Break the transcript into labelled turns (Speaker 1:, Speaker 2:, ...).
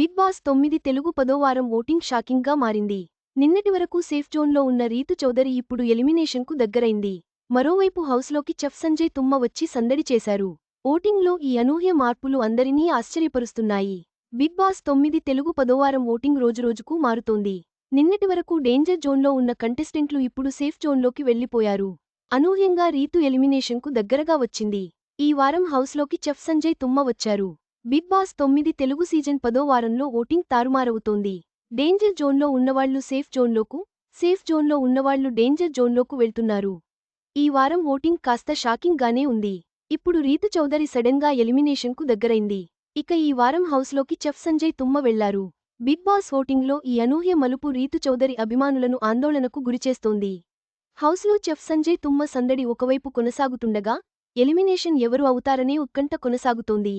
Speaker 1: Big boss తొమ్మిది Telugu పదోవారం voting షాకింగ్గా మారింది. నిన్నటి వరకు సేఫ్ జోన్లో ఉన్న రీతు చౌదరి ఇప్పుడు ఎలిమినేషన్కు దగ్గరైంది. మరోవైపు హౌస్లోకి చెఫ్ సంజయ్ తుమ్మ వచ్చి సందడి చేశారు. ఓటింగ్లో ఈ అనూహ్య మార్పులు అందరినీ ఆశ్చర్యపరుస్తున్నాయి. బిగ్ బాస్ తొమ్మిది తెలుగు పదోవారం ఓటింగ్ రోజురోజుకు మారుతోంది. నిన్నటి వరకు డేంజర్ జోన్లో ఉన్న కంటెస్టెంట్లు ఇప్పుడు సేఫ్ జోన్లోకి వెళ్ళిపోయారు అనూహ్యంగా రీతు ఎలిమినేషన్కు దగ్గరగా వచ్చింది. ఈ వారం హౌస్లోకి చెఫ్ సంజయ్ తుమ్మ వచ్చారు. బిగ్ బాస్ తొమ్మిది తెలుగు సీజన్ పదో వారంలో ఓటింగ్ తారుమారవుతోంది. డేంజర్ జోన్లో ఉన్నవాళ్ళు సేఫ్ జోన్లోకు సేఫ్ జోన్లో ఉన్నవాళ్ళు డేంజర్ జోన్లోకు వెళ్తున్నారు. ఈ వారం ఓటింగ్ కాస్త షాకింగ్గానే ఉంది. ఇప్పుడు రీతు చౌదరి సడెన్గా ఎలిమినేషన్కు దగ్గరైంది. ఇక ఈ వారం హౌస్లోకి చెఫ్ సంజయ్ తుమ్మ వెళ్ళారు. బిగ్ బాస్ ఓటింగ్లో ఈ అనూహ్య మలుపు రీతు చౌదరి అభిమానులను ఆందోళనకు గురిచేస్తోంది. హౌస్లో చెఫ్ సంజయ్ తుమ్మ సందడి ఒకవైపు కొనసాగుతుండగా ఎలిమినేషన్ ఎవరు అవుతారనే ఉత్కంఠ కొనసాగుతోంది.